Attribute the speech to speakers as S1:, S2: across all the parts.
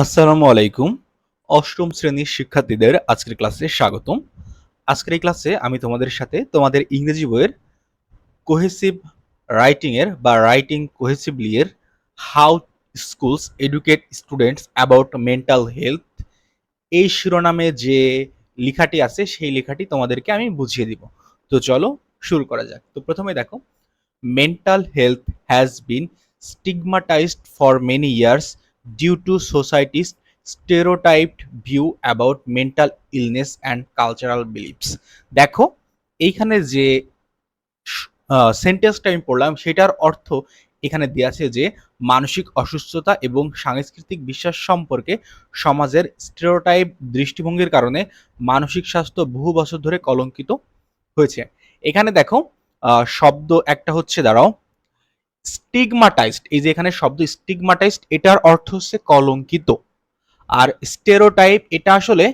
S1: আসসালামু আলাইকুম। অষ্টম শ্রেণির শিক্ষার্থীদের আজকের ক্লাসে স্বাগতম। আজকের এই ক্লাসে আমি তোমাদের সাথে তোমাদের ইংরেজি বইয়ের কোহেসিভ রাইটিং এর বা রাইটিং কোহেসিভলি এর how schools educate students about mental health এই শিরোনামে যে লেখাটি আছে, সেই লেখাটি তোমাদেরকে আমি বুঝিয়ে দিব। তো চলো শুরু করা যাক। তো প্রথমে দেখো mental health has been stigmatised for many years due to society's stereotyped view about mental illness and cultural beliefs. দেখো, এইখানে যে সেন্টেন্সটা আমি পড়লাম, সেটার অর্থ এখানে দেওয়া আছে যে, মানসিক অসুস্থতা এবং সাংস্কৃতিক বিশ্বাস সম্পর্কে সমাজের স্টেরোটাইপ দৃষ্টিভঙ্গির কারণে মানসিক স্বাস্থ্য বহু বছর ধরে কলঙ্কিত হয়েছে। এখানে দেখো শব্দ একটা হচ্ছে, দাঁড়াও। স্টিগমাটাইজড এই যে এখানে শব্দ স্টিগমাটাইজড এটার অর্থ হচ্ছে কলঙ্কিত। আর স্টেরোটাইপ এটা আসলে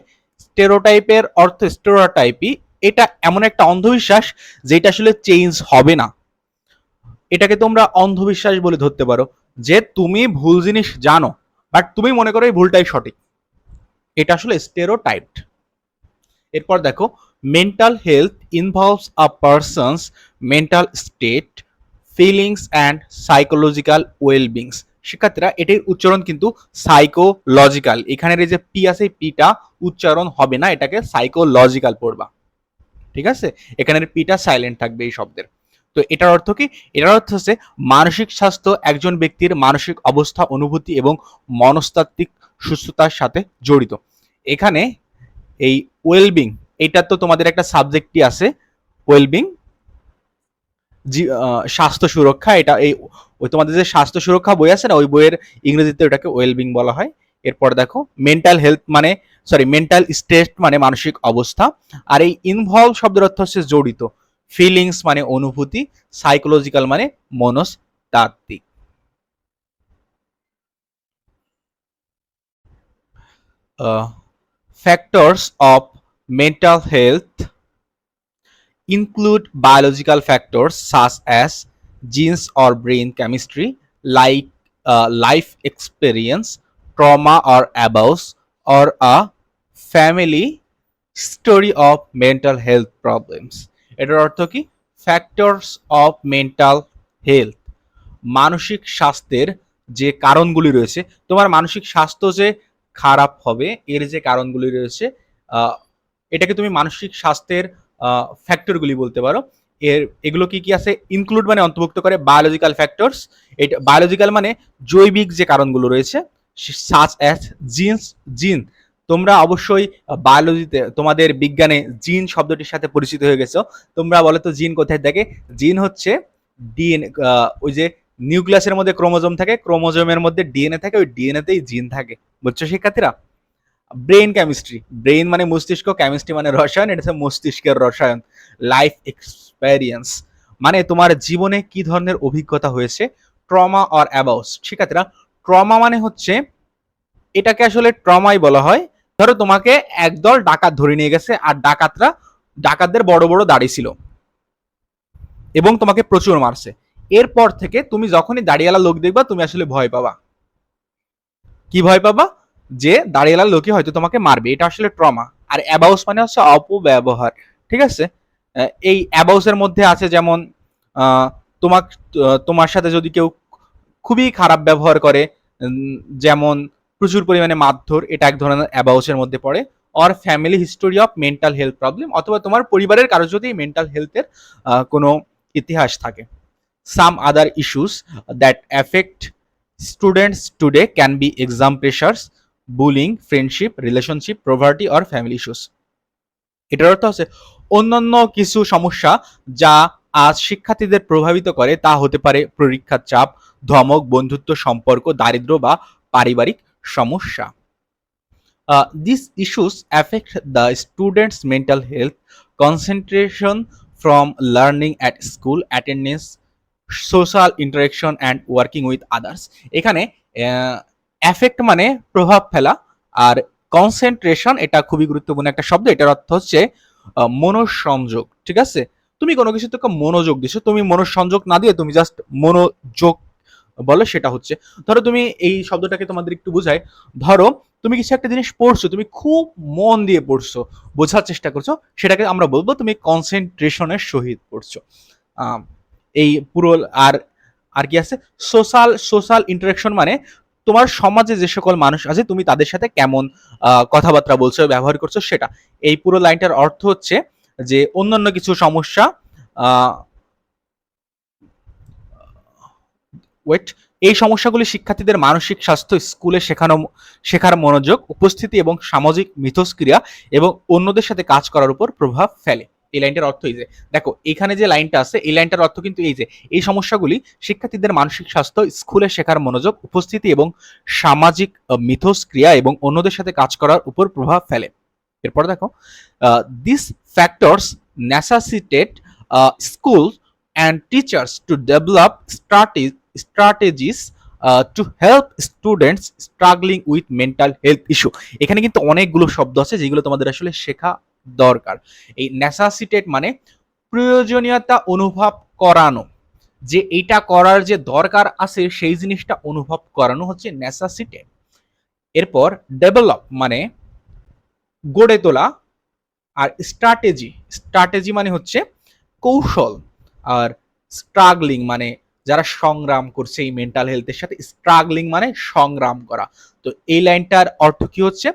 S1: স্টেরোটাইপের অর্থ স্টেরোটাইপই এটা এমন একটা অন্ধবিশ্বাস যেটা আসলে চেঞ্জ হবে না। এটাকে তোমরা অন্ধবিশ্বাস বলে ধরতে পারো যে তুমি ভুল জিনিস জানো বাট তুমি মনে করো এই ভুলটাই সঠিক। এটা আসলে স্টেরোটাইপড এরপর দেখো mental health involves a person's mental state feelings and psychological wellbeings শিক্ষার্থীরা এটির উচ্চারণ কিন্তু সাইকোলজিক্যাল এখানের যে পি আছে পিটা উচ্চারণ হবে না, এটাকে সাইকোলজিক্যাল পড়বা। ঠিক আছে? এখানের পিটা সাইলেন্ট থাকবে এই শব্দের। তো এটার অর্থ কি? এটার অর্থ হচ্ছে মানসিক স্বাস্থ্য, একজন ব্যক্তির মানসিক অবস্থা, অনুভূতি এবং মনস্তাত্ত্বিক সুস্থতার সাথে জড়িত। এখানে এই ওয়েলবিং এটা তো তোমাদের একটা সাবজেক্টই আছে ওয়েলবিং স্বাস্থ্য সুরক্ষা, এটা এই, ওই তোমাদের যে স্বাস্থ্য সুরক্ষা বই আছে না, ওই বইয়ের ইংরেজিতে ওটাকে ওয়েলবিং বলা হয়। এরপর দেখো মেন্টাল হেলথ মানে সরি মেন্টাল স্টেট মানে মানসিক অবস্থা। আর এই ইনভলভ শব্দের অর্থ হচ্ছে জড়িত। ফিলিংস মানে অনুভূতি সাইকোলজিক্যাল মানে মনস্তাত্ত্বিক। Factors of mental health include biological factors such as genes or brain chemistry, like uh, life experience, trauma or abuse, or a family story of mental health problems. এটার অর্থ কি ফ্যাক্টরস অফ মেন্টাল হেলথ মানসিক স্বাস্থ্যের যে কারণগুলি রয়েছে তোমার মানসিক স্বাস্থ্য যে খারাপ হবে এর যে কারণগুলি রয়েছে এটাকে তুমি মানসিক স্বাস্থ্যের ফ্যাক্টরগুলি বলতে পারো। এর, এগুলো কি কি আছে? ইনক্লুড মানে অন্তর্ভুক্ত করে বায়োলজিক্যাল ফ্যাক্টরস এটা বায়োলজিক্যাল মানে জৈবিক যে কারণগুলো রয়েছে সাচ অ্যাজ জিন্স জিন তোমরা অবশ্যই বায়োলজিতে তোমাদের বিজ্ঞানে জিন শব্দটির সাথে পরিচিত হয়ে গেছো। তোমরা বলো তো জিন কোথায় থাকে? জিন হচ্ছে ডিএনএ ওই যে নিউক্লিয়াসের মধ্যে ক্রোমোজোম থাকে ক্রোমোজোমের মধ্যে ডিএনএ থাকে, ওই ডিএনএতেই জিন থাকে। বুঝছ শিক্ষার্থীরা? ব্রেন কেমিস্ট্রি ব্রেন মানে মস্তিষ্ক কেমিস্ট্রি মানে রসায়ন, এটা হচ্ছে মস্তিষ্কের রসায়ন। লাইফ এক্সপেরিয়েন্স মানে তোমার জীবনে কি ধরনের অভিজ্ঞতা হয়েছে? ট্রমা অর অ্যাবাউস ঠিক শিক্ষার্থীরা ট্রমা মানে হচ্ছে, এটাকে আসলে ট্রমাই বলা হয়। ধরো তোমাকে একদল ডাকাত ধরে নিয়ে গেছে, আর ডাকাতরা, ডাকাতদের বড় বড় দাড়ি ছিল। এবং তোমাকে প্রচুর মারছে। এরপর থেকে তুমি যখনই দাড়িওয়ালা লোক দেখবা, তুমি আসলে ভয় পাবা। কি ভয় পাবা? যে দাঁড়িয়ালা লোকই হয়তো তোমাকে মারবে, এটা আসলে ট্রমা আর অ্যাবাউস মানে হচ্ছে অপব্যবহার, ঠিক আছে? এই অ্যাবাউসের মধ্যে আছে যেমন তোমাক তোমার সাথে যদি কেউ খুবই খারাপ ব্যবহার করে যেমন প্রচুর পরিমাণে মারধর, এটা এক ধরনের অ্যাবাউসের মধ্যে পড়ে or family history of mental health problem অথবা তোমার পরিবারের কারও যদি মেন্টাল হেলথের কোনো ইতিহাস থাকে। Some other issues that affect students today can be exam pressures bullying friendship relationship poverty or family issues এটার অর্থ হচ্ছে অন্যান্য কিছু সমস্যা যা আজ শিক্ষার্থীদের প্রভাবিত করে তা হতে পারে পরীক্ষার চাপ, ধমক, বন্ধুত্ব, সম্পর্ক দারিদ্র্য বা পারিবারিক সমস্যা। This issues affect the students mental health concentration from learning at school attendance social interaction and working with others এখানে অ্যাফেক্ট মানে প্রভাব ফেলা আর কনসেন্ট্রেশন এটা খুবই গুরুত্বপূর্ণ একটা শব্দ, এটার অর্থ হচ্ছে মনোসংযোগ, ঠিক আছে? তুমি কোনো কিছু তোকে মনোযোগ দিছো, তুমি মনোসংযোগ না দিয়ে তুমি জাস্ট মনোযোগ বলো, সেটা হচ্ছে। ধরো তুমি এই শব্দটাকে তোমাদের একটু বোঝাই। ধরো তুমি কিছু একটা জিনিস পড়ছো, তুমি খুব মন দিয়ে পড়ছো, বোঝার চেষ্টা করছ, সেটাকে আমরা বলব তুমি কনসেন্ট্রেশনের সহিত পড়ছো। এই পুরো আর আর কি আছে? সোশ্যাল সোশ্যাল ইন্টারাকশন মানে তোমার সমাজে যে সকল মানুষ আছে, তুমি তাদের সাথে কেমন কথাবার্তা বলছো, ব্যবহার করছ সেটা। এই পুরো লাইনটার অর্থ হচ্ছে যে অন্যান্য কিছু সমস্যা ওয়েট এই সমস্যাগুলি শিক্ষার্থীদের মানসিক স্বাস্থ্য, স্কুলে শেখানো, শেখার মনোযোগ, উপস্থিতি এবং সামাজিক মিথস্ক্রিয়া এবং অন্যদের সাথে কাজ করার উপর প্রভাব ফেলে। এই লাইনটার অর্থ এই যে, দেখো, এখানে যে লাইনটা আছে, এই লাইনটার অর্থ কিন্তু এই যে, এই সমস্যাগুলি শিক্ষার্থীদের মানসিক স্বাস্থ্য, স্কুলে শেখার মনোযোগ, উপস্থিতি এবং সামাজিক মিথস্ক্রিয়া এবং অন্যদের সাথে কাজ করার উপর প্রভাব ফেলে। এরপর দেখো this factors necessitate school and teachers to develop strategies to help students struggling with mental health issue এখানে কিন্তু অনেকগুলো শব্দ আছে যেগুলো তোমাদের আসলে শেখা দরকার। এই নেসাসিটেট মানে প্রয়োজনীয়তা অনুভব করানো। যে এটা করার যে দরকার আছে, সেই জিনিসটা অনুভব করানো হচ্ছে নেসাসিটেট এরপর ডেভেলপ মানে গড়ে তোলা আর স্ট্র্যাটেজি স্ট্র্যাটেজি মানে হচ্ছে কৌশল। আর স্ট্রাগলিং মানে যারা সংগ্রাম করছে এই মেন্টাল হেলথের সাথে স্ট্রাগলিং মানে সংগ্রাম করা। তো এই লাইনটার অর্থ কি হচ্ছে?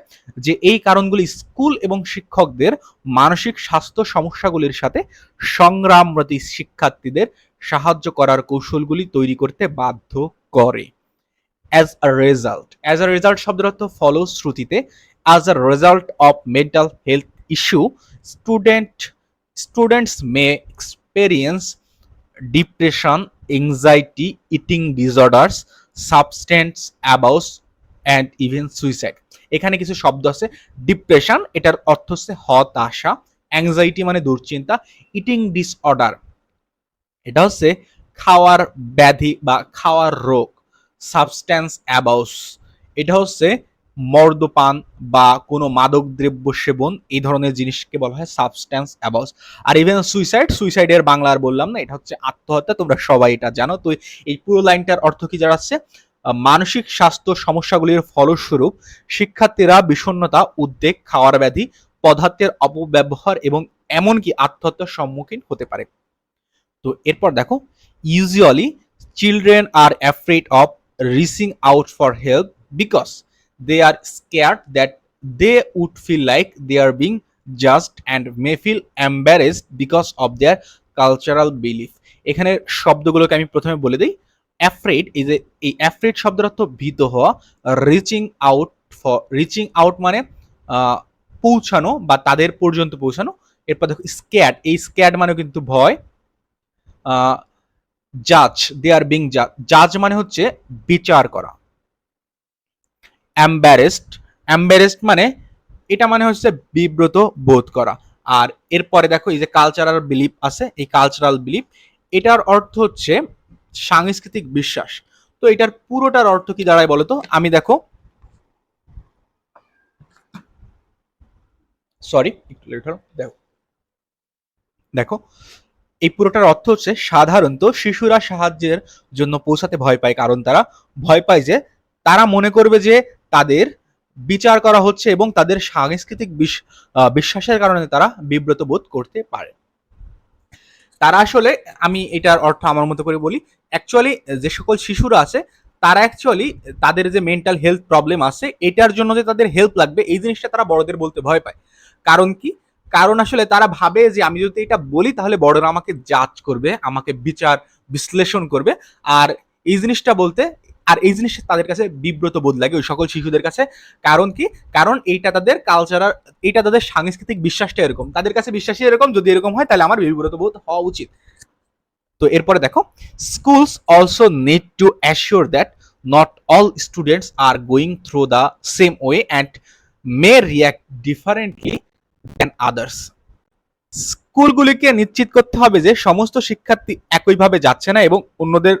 S1: যে এই কারণগুলি স্কুল এবং শিক্ষকদের মানসিক স্বাস্থ্য সমস্যাগুলির সাথে সংগ্রামরতী শিক্ষার্থীদের সাহায্য করার কৌশলগুলি তৈরি করতে বাধ্য করে। As a result as a result শব্দের অর্থ ফলশ্রুতিতে as a result of mental health issue student students may experience depression anxiety eating disorders substance abuse and even suicide এখানে কিছু শব্দ আছে। ডিপ্রেশন এটার অর্থ হচ্ছে হতাশা অ্যাংজাইটি মানে দুশ্চিন্তা ইটিং ডিসঅর্ডার এটা হচ্ছে খাওয়ার ব্যাধি বা খাওয়ার রোগ সাবস্ট্যান্স অ্যাবাউস এটা হচ্ছে মর্দপান বা কোনো মাদক দ্রব্য সেবন, এই ধরনের জিনিসকে বলা হয় সাবস্ট্যান্স অ্যাবাউস আর ইভেন সুইসাইড সুইসাইডের বাংলার বললাম না, এটা হচ্ছে আত্মহত্যা, তোমরা সবাই এটা জানো। তো এই পুরো লাইনটার অর্থ কি দাঁড়াচ্ছে মানসিক স্বাস্থ্য সমস্যাগুলির ফলস্বরূপ শিক্ষার্থীরা বিষণ্ণতা, উদ্বেগ, খাওয়ার ব্যাধি, পদার্থের অপব্যবহার এবং এমনকি আত্মহত্যার সম্মুখীন হতে পারে। তো এরপর দেখো usually children are afraid of reaching out for help because they are scared that they would feel like they are being just and may feel embarrassed because of their cultural belief এখানে শব্দগুলোকে আমি প্রথমে বলে দিই। Afraid এই যে এই afraid শব্দের অর্থ ভীত হওয়া reaching out for reaching out মানে পৌঁছানো বা তাদের পর্যন্ত পৌঁছানো। এরপর দেখো স্ক্যাড এই স্ক্যাড মানে কিন্তু ভয়। জাজ দে আর বিং জাজ জাজ মানে হচ্ছে বিচার করা। অ্যাম্বারেসড অ্যাম্বারেসড মানে এটা মানে হচ্ছে বিব্রত বোধ করা। আর এরপরে দেখো এই যে কালচারাল বিলিফ আছে, এই কালচারাল বিলিফ এটার অর্থ হচ্ছে সাংস্কৃতিক বিশ্বাস। তো এটার পুরোটার অর্থ কি দাঁড়ায় বলতো? আমি দেখো সরি দেখো। দেখো, এই পুরোটার অর্থ হচ্ছে সাধারণত শিশুরা সাহায্যের জন্য পৌঁছাতে ভয় পায়, কারণ তারা ভয় পায় যে তারা মনে করবে যে তাদের বিচার করা হচ্ছে এবং তাদের সাংস্কৃতিক বিশ্বাসের কারণে তারা বিব্রত বোধ করতে পারে। তারা আসলে, আমি এটার অর্থ আমার মতো করে বলি অ্যাকচুয়ালি যে সকল শিশুরা আছে, তারা অ্যাকচুয়ালি তাদের যে মেন্টাল হেলথ প্রবলেম আছে, এটার জন্য যে তাদের হেল্প লাগবে, এই জিনিসটা তারা বড়দের বলতে ভয় পায়। কারণ কি? কারণ আসলে তারা ভাবে যে আমি যদি এটা বলি, তাহলে বড়রা আমাকে জাজ করবে, আমাকে বিচার, বিশ্লেষণ করবে। আর এই জিনিসটা বলতে আর এই জিনিসটা তাদের কাছে বিব্রত বোধ লাগে ওই সকল শিশুদের কাছে। কারণ কি? কারণ এইটা তাদের কালচারাল এইটা তাদের সাংস্কৃতিক বিশ্বাসটা এরকম। তাদের কাছে বিশ্বাসই এরকম, যদি এরকম হয় তাহলে আমার বিব্রত বোধ হওয়া উচিত। তো এরপরে দেখো schools also need to assure that not all students are going through the same way and may react differently than others স্কুলগুলিকে নিশ্চিত করতে হবে যে সমস্ত শিক্ষার্থী একইভাবে যাচ্ছে না এবং অন্যদের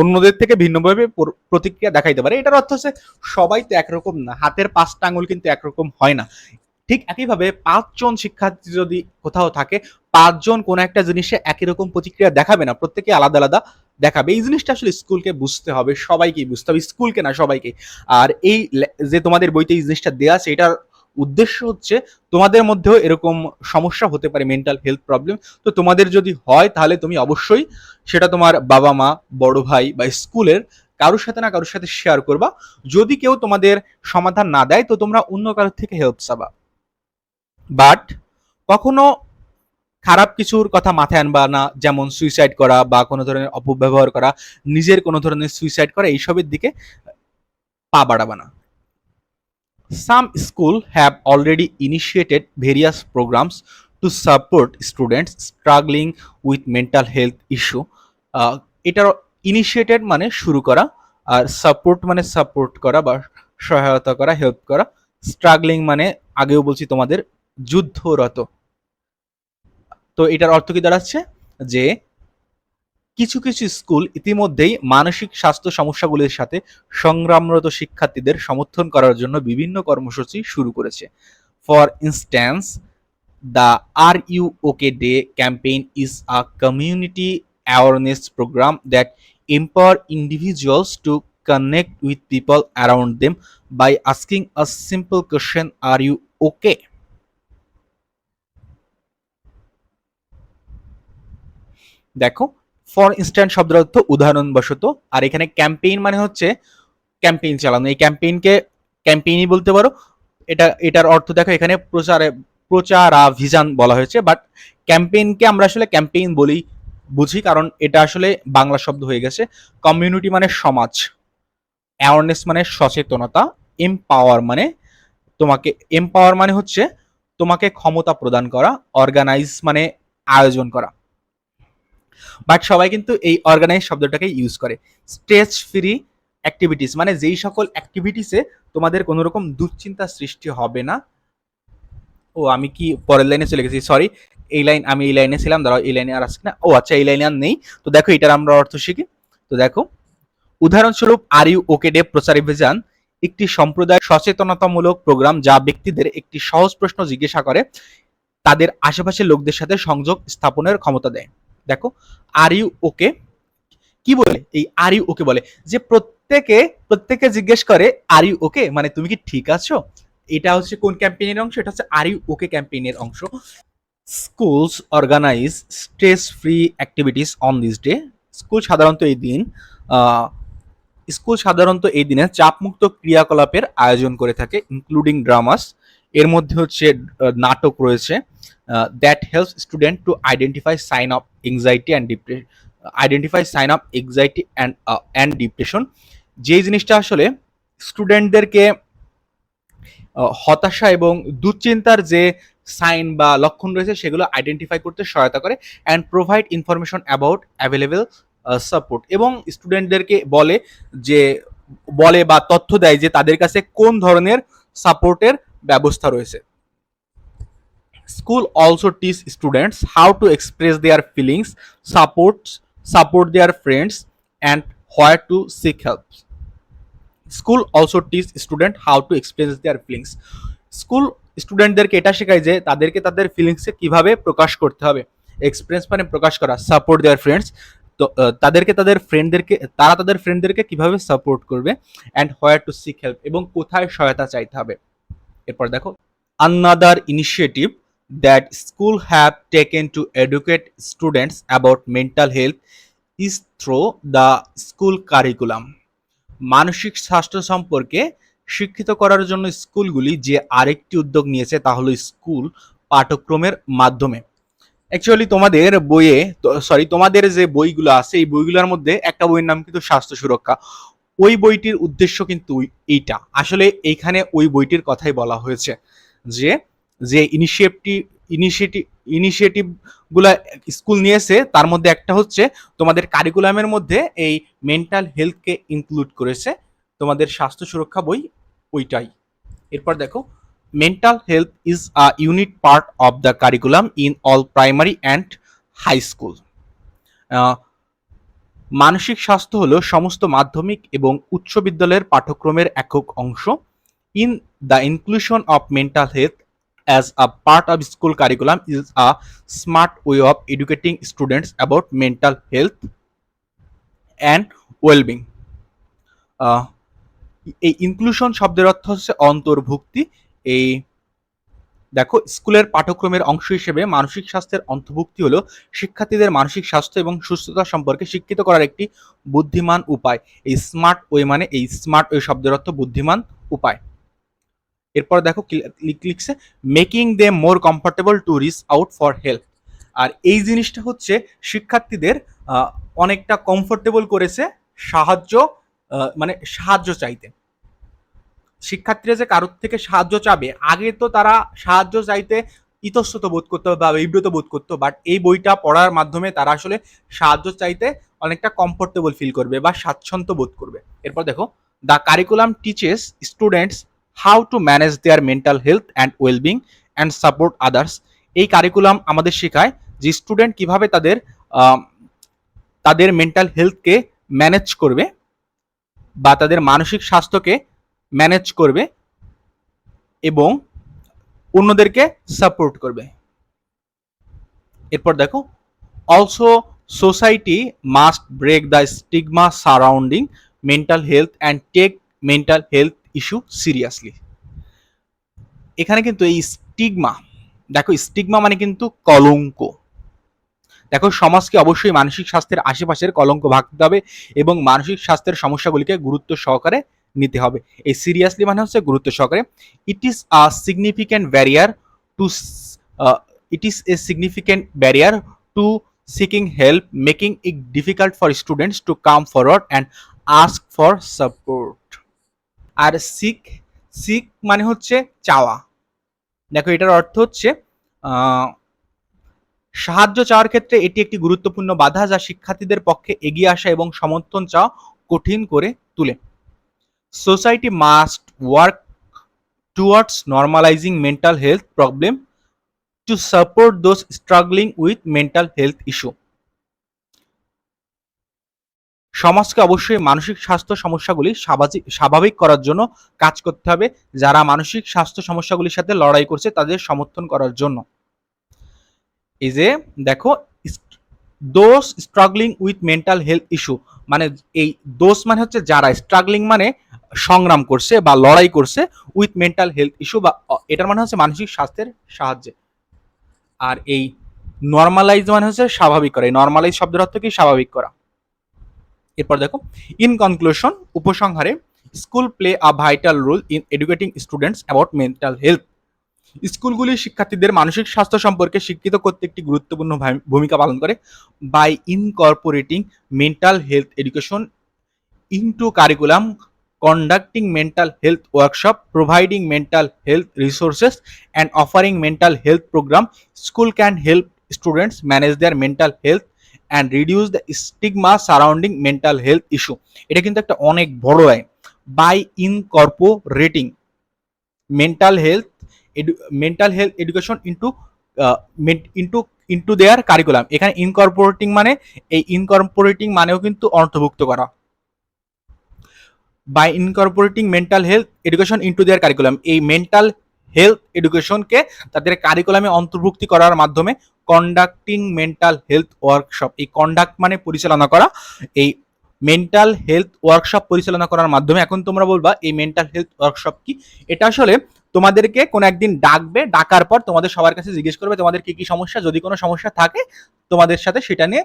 S1: অন্যদের থেকে ভিন্নভাবে প্রতিক্রিয়া দেখাইতে পারে। এটার অর্থ হচ্ছে সবাই তো একরকম না, হাতের পাঁচটা আঙুল কিন্তু একরকম হয় না। ঠিক একইভাবে পাঁচজন শিক্ষার্থী যদি কোথাও থাকে, পাঁচজন কোনো একটা জিনিসে একই রকম প্রতিক্রিয়া দেখাবে না প্রত্যেকে আলাদা আলাদা দেখাবে। এই জিনিসটা আসলে স্কুলকে বুঝতে হবে, সবাইকেই বুঝতে হবে, স্কুলকে না সবাইকে আর এই যে তোমাদের বইতে এই জিনিসটা দেওয়া আছে, এটার উদ্দেশ্য হচ্ছে তোমাদের মধ্যেও এরকম সমস্যা হতে পারে মেন্টাল হেলথ প্রবলেম তো তোমাদের যদি হয় তাহলে তুমি অবশ্যই সেটা তোমার বাবা মা, বড় ভাই বা স্কুলের কারোর সাথে না কারোর সাথে শেয়ার করবা। যদি কেউ তোমাদের সমাধান না দেয়, তো তোমরা অন্য কারোর থেকে হেল্প চাবা বাট কখনো খারাপ কিছুর কথা মাথায় আনবা না, যেমন সুইসাইড করা বা কোনো ধরনের অপব্যবহার করা, নিজের কোনো ধরনের সুইসাইড করা, এইসবের দিকে পা বাড়াবা না। Some school have already initiated various programmes to support students struggling with mental health issue এটার ইনিশিয়েটেড মানে শুরু করা, আর সাপোর্ট মানে সাপোর্ট করা বা সহায়তা করা হেল্প করা। স্ট্রাগলিং মানে আগেও বলছি তোমাদের যুদ্ধরত। তো এটার অর্থ কি দাঁড়াচ্ছে? যে কিছু কিছু স্কুল ইতিমধ্যেই মানসিক স্বাস্থ্য সমস্যাগুলির সাথে সংগ্রামরত শিক্ষার্থীদের সমর্থন করার জন্য বিভিন্ন কর্মসূচি শুরু করেছে for instance the are you okay day campaign is a community awareness programme that empower individuals to connect with people around them by asking a simple question, Are you okay? দেখো ফর ইনস্ট্যান্ট শব্দের অর্থ উদাহরণবশত। আর এখানে campaign মানে হচ্ছে campaign চালানো। এই ক্যাম্পেইনকে ক্যাম্পেইনই বলতে পারো। এটা, এটার অর্থ দেখো, এখানে প্রচারে, প্রচারাভিযান বলা হয়েছে। বাট ক্যাম্পেইনকে আমরা আসলে ক্যাম্পেইন বলি বুঝি, কারণ এটা আসলে বাংলা শব্দ হয়ে গেছে। কমিউনিটি মানে সমাজ। অ্যাওয়ারনেস মানে সচেতনতা। এমপাওয়ার মানে তোমাকে এমপাওয়ার মানে হচ্ছে তোমাকে ক্ষমতা প্রদান করা অর্গানাইজ মানে আয়োজন করা। বাট সবাই কিন্তু এই অর্গানাইজ শব্দটাকে ইউজ করে। স্ট্রেস ফ্রি অ্যাক্টিভিটিস মানে যেই সকল অ্যাক্টিভিটিসে তোমাদের কোনো রকম দুশ্চিন্তা সৃষ্টি হবে না। ও, আমি কি পরের লাইনে চলে গেছি? সরি এই লাইন আমি এই লাইনে ছিলাম, দাঁড়াও, এই লাইনে আর আসছে না। ও আচ্ছা এই লাইনে আর নেই। তো দেখো, এটার আমরা অর্থ শিখি। তো দেখো, উদাহরণস্বরূপ আর ইউ ওকে ডে প্রচার অভিযান একটি সম্প্রদায় সচেতনতামূলক প্রোগ্রাম যা ব্যক্তিদের একটি সহজ প্রশ্ন জিজ্ঞাসা করে, তাদের আশেপাশের লোকদের সাথে সংযোগ স্থাপনের ক্ষমতা দেয়। দেখো আর ইউ ওকে কি বলে? এই আর ইউ ওকে বলে। যে প্রত্যেকে প্রত্যেকে জিজ্ঞেস করে আর ইউ ওকে মানে তুমি কি ঠিক আছো? এটা হচ্ছে কোন ক্যাম্পেইনের অংশ? এটা হচ্ছে আর ইউ ওকে ক্যাম্পেইনের অংশ। Schools organise stress free activities on this day school সাধারণত এই দিন স্কুল সাধারণত এই দিনে চাপমুক্ত ক্রিয়াকলাপের আয়োজন করে থাকে ইনক্লুডিং ড্রামাস এর মধ্যে হচ্ছে নাটক রয়েছে that helps student to identify sign of anxiety and depression identify sign of anxiety and and depression যেই জিনিসটা আসলে স্টুডেন্টদেরকে হতাশা এবং দুশ্চিন্তার যে সাইন বা লক্ষণ রয়েছে, সেগুলো আইডেন্টিফাই করতে সহায়তা করে and provide information about available support এবং স্টুডেন্টদেরকে বলে যে, বলে বা তথ্য দেয় যে তাদের কাছে কোন ধরনের সাপোর্টের ব্যবস্থা রয়েছে। School also teach students how to express their feelings support support their friends and where to seek help school also teach student how to express their feelings school স্টুডেন্টদেরকে এটা শেখায় যে তাদেরকে তাদের ফিলিংসে কীভাবে প্রকাশ করতে হবে। এক্সপিরিয়েন্স মানে প্রকাশ করা সাপোর্ট দেয়ার ফ্রেন্ডস তো তাদেরকে তাদের ফ্রেন্ডদেরকে তারা তাদের ফ্রেন্ডদেরকে কীভাবে সাপোর্ট করবে and where to seek help এবং কোথায় সহায়তা চাইতে হবে। এরপর দেখো, another initiative that school have taken to educate students about mental health is through the school curriculum. মানসিক স্বাস্থ্য সম্পর্কে শিক্ষিত করার জন্য স্কুলগুলি যে আরেকটি উদ্যোগ নিয়েছে তা হলো স্কুল পাঠ্যক্রমের মাধ্যমে। অ্যাকচুয়ালি তোমাদের বইয়ে সরি তোমাদের যে বইগুলো আছে, এই বইগুলোর মধ্যে একটা বইয়ের নাম কিন্তু স্বাস্থ্য সুরক্ষা। ওই বইটির উদ্দেশ্য কিন্তু এইটা। আসলে এইখানে ওই বইটির কথাই বলা হয়েছে যে যে ইনিশিয়েটিভ ইনিশিয়েটিভ ইনিশিয়েটিভগুলা স্কুল নিয়েছে, তার মধ্যে একটা হচ্ছে তোমাদের কারিকুলামের মধ্যে এই মেন্টাল হেলথকে ইনক্লুড করেছে, তোমাদের স্বাস্থ্য সুরক্ষা বই ওইটাই। এরপর দেখো mental health is a unit part of the curriculum in all primary and high school মানসিক স্বাস্থ্য হলো সমস্ত মাধ্যমিক এবং উচ্চ বিদ্যালয়ের পাঠ্যক্রমের একক অংশ। In the inclusion of mental health as a part of school curriculum is a smart way of educating students about mental health and wellbeing এই ইনক্লুশন শব্দের অর্থ হচ্ছে অন্তর্ভুক্তি। এই দেখো, স্কুলের পাঠ্যক্রমের অংশ হিসেবে মানসিক স্বাস্থ্যের অন্তর্ভুক্তি হলো শিক্ষার্থীদের মানসিক স্বাস্থ্য এবং সুস্থতা সম্পর্কে শিক্ষিত করার একটি বুদ্ধিমান উপায়। এই স্মার্ট ওয়ে মানে এই স্মার্ট ওয়ে শব্দের অর্থ বুদ্ধিমান উপায়। এরপর দেখো লিখছে making they more comfortable to reach out for help আর এই জিনিসটা হচ্ছে শিক্ষার্থীদের অনেকটা কমফোর্টেবল করেছে সাহায্য মানে সাহায্য চাইতে। শিক্ষার্থীরা যে কারোর থেকে সাহায্য চাবে, আগে তো তারা সাহায্য চাইতে ইতস্তত বোধ করতো বা বিব্রত বোধ করতো বাট এই বইটা পড়ার মাধ্যমে তারা আসলে সাহায্য চাইতে অনেকটা কমফোর্টেবল ফিল করবে বা স্বাচ্ছন্দ্য বোধ করবে। এরপর দেখো the curriculum teaches students how to manage their mental health and wellbeing and support others এই কারিকুলাম আমাদের শেখায় যে স্টুডেন্ট কীভাবে তাদের তাদের মেন্টাল হেলথকে ম্যানেজ করবে বা তাদের মানসিক স্বাস্থ্যকে ম্যানেজ করবে এবং অন্যদেরকে সাপোর্ট করবে। এরপর দেখো also society must break the stigma surrounding mental health and take mental health issue seriously এখানে কিন্তু এই স্টিগমা দেখো স্টিগমা মানে কিন্তু কলঙ্ক। দেখো সমাজকে অবশ্যই মানসিক স্বাস্থ্যের আশেপাশের কলঙ্ক ভাগতে হবে এবং মানসিক স্বাস্থ্যের সমস্যাগুলিকে গুরুত্ব সহকারে নিতে হবে। এই সিরিয়াসলি মানে হচ্ছে গুরুত্ব সহকারে it is a significant barrier to it is a significant barrier to seeking help making it difficult for students to come forward and ask for support R seek seek মানে হচ্ছে চাওয়া। দেখো এটার অর্থ হচ্ছে সাহায্য চাওয়ার ক্ষেত্রে এটি একটি গুরুত্বপূর্ণ বাধা যা শিক্ষার্থীদের পক্ষে এগিয়ে আসা এবং সমর্থন চাওয়া কঠিন করে তোলে। Society must work towards normalising mental health problem to support those struggling with mental health issue সমাজকে অবশ্যই মানসিক স্বাস্থ্য সমস্যাগুলি স্বাভাবিক স্বাভাবিক করার জন্য কাজ করতে হবে। যারা মানসিক স্বাস্থ্য সমস্যাগুলির সাথে লড়াই করছে, তাদের সমর্থন করার জন্য। এই যে, দেখো those struggling with mental health issue মানে এই দোষ মানে হচ্ছে যারা স্ট্রাগলিং মানে সংগ্রাম করছে বা লড়াই করছে উইথ মেন্টাল হেলথ ইস্যু বা এটার মানে হচ্ছে মানসিক স্বাস্থ্যের সাহায্যে। আর এই নর্মালাইজ মানে হচ্ছে স্বাভাবিক করা। এই নর্মালাইজ শব্দের অর্থ কি? স্বাভাবিক করা। এরপর দেখো ইন কনক্লুশন উপসংহারে school play a vital role in educating students about mental health স্কুলগুলি শিক্ষার্থীদের মানসিক স্বাস্থ্য সম্পর্কে শিক্ষিত করতে একটি গুরুত্বপূর্ণ ভূমিকা পালন করে by incorporating mental health education into curriculum conducting mental health workshop providing mental health resources and offering mental health program school can help students manage their mental health and reduce the stigma surrounding mental health issue এটা কিন্তু একটা অনেক বড় আয় by incorporating mental health mental health education into into into their curriculum এখানে incorporating মানে এই incorporating মানেও কিন্তু অর্থভুক্ত করা। By incorporating mental health education into their curriculum এই মেন্টাল হেলথ এডুকেশনকে তাদের কারিকুলামে অন্তর্ভুক্তি করার মাধ্যমে কন্ডাক্টিং মেন্টাল হেলথ ওয়ার্কশপ এই কন্ডাক্ট মানে পরিচালনা করা, এই মেন্টাল হেলথ ওয়ার্কশপ পরিচালনা করার মাধ্যমে এখন তোমরা বলবা, এই মেন্টাল হেলথ ওয়ার্কশপ কি? এটা আসলে তোমাদেরকে কোনো একদিন ডাকবে, ডাকার পর তোমাদের সবার কাছে জিজ্ঞেস করবে তোমাদের কি কি সমস্যা, যদি কোনো সমস্যা থাকে তোমাদের সাথে সেটা নিয়ে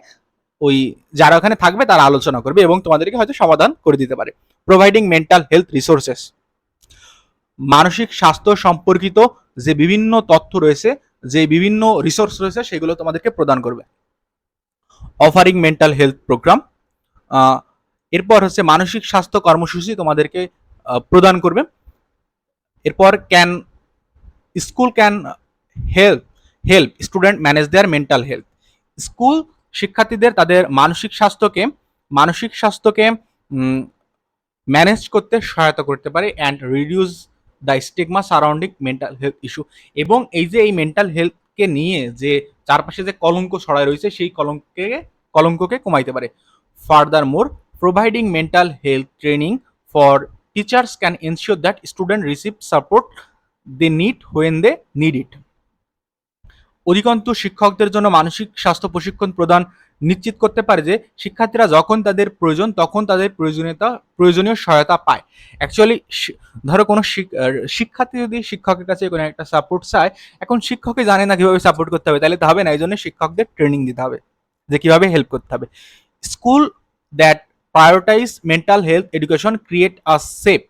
S1: ওই যারা ওখানে থাকবে তারা আলোচনা করবে এবং তোমাদেরকে হয়তো সমাধান করে দিতে পারে। প্রোভাইডিং মেন্টাল হেলথ রিসোর্সেস মানসিক স্বাস্থ্য সম্পর্কিত যে বিভিন্ন তথ্য রয়েছে, যে বিভিন্ন রিসোর্স রয়েছে, সেগুলো তোমাদেরকে প্রদান করবে। অফারিং মেন্টাল হেলথ প্রোগ্রাম এরপর হচ্ছে মানসিক স্বাস্থ্য কর্মসূচি তোমাদেরকে প্রদান করবে। এরপর can school can help help student manage their mental health school শিক্ষার্থীদের তাদের মানসিক স্বাস্থ্যকে মানসিক স্বাস্থ্যকে ম্যানেজ করতে সহায়তা করতে পারে and reduce the stigma surrounding mental health issue এবং এই যে এই মেন্টাল হেলথকে নিয়ে যে চারপাশে যে কলঙ্ক ছড়ায় রয়েছে, সেই কলঙ্ককে কলঙ্ককে কমাইতে পারে। Furthermore providing mental health training for teachers can ensure that student receive support they need when they need it অধিকন্তু শিক্ষকদের জন্য মানসিক স্বাস্থ্য প্রশিক্ষণ প্রদান নিশ্চিত করতে পারে যে শিক্ষার্থীরা যখন তাদের প্রয়োজন, তখন তাদের প্রয়োজনীয়তা, প্রয়োজনীয় সহায়তা পায়। অ্যাকচুয়ালি ধরো কোনো শিক্ষার্থী যদি শিক্ষকের কাছে কোনো একটা সাপোর্ট চায়, এখন শিক্ষকই জানে না কীভাবে সাপোর্ট করতে হবে, তাহলে তো হবে না, এই জন্য শিক্ষকদের ট্রেনিং দিতে হবে, যে কীভাবে হেল্প করতে হবে। School that prioritise mental health education create a safe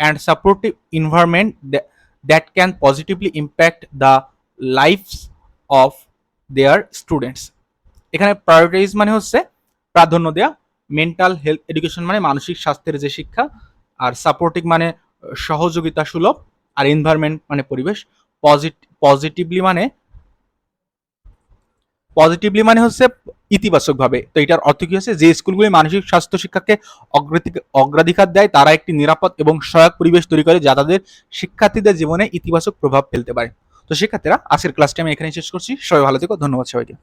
S1: and supportive environment that can positively impact the the lives their students এখানে প্রায়োরিটাইজ মানে হচ্ছে প্রাধান্য দেওয়া মেন্টাল হেলথ এডুকেশন মানে মানসিক স্বাস্থ্যের যে শিক্ষা, আর সাপোর্টিং মানে সহযোগিতা সুলভ, আর এনভায়রনমেন্ট মানে পরিবেশ। পজিটিভলি মানে পজিটিভলি মানে হচ্ছে ইতিবাচকভাবে। তো এটার অর্থ কি হচ্ছে? যে স্কুলগুলি মানসিক স্বাস্থ্য শিক্ষাকে অগ্রাধিক- অগ্রাধিকার দেয়, তারা একটি নিরাপদ এবং সহায়ক পরিবেশ তৈরি করে যা তাদের শিক্ষার্থীদের জীবনে ইতিবাচক প্রভাব ফেলতে পারে। তো শিক্ষার্থীরা আজকের ক্লাসটি আমি এখানে শেষ করছি। সবাই ভালো থেকো ধন্যবাদ সবাইকে।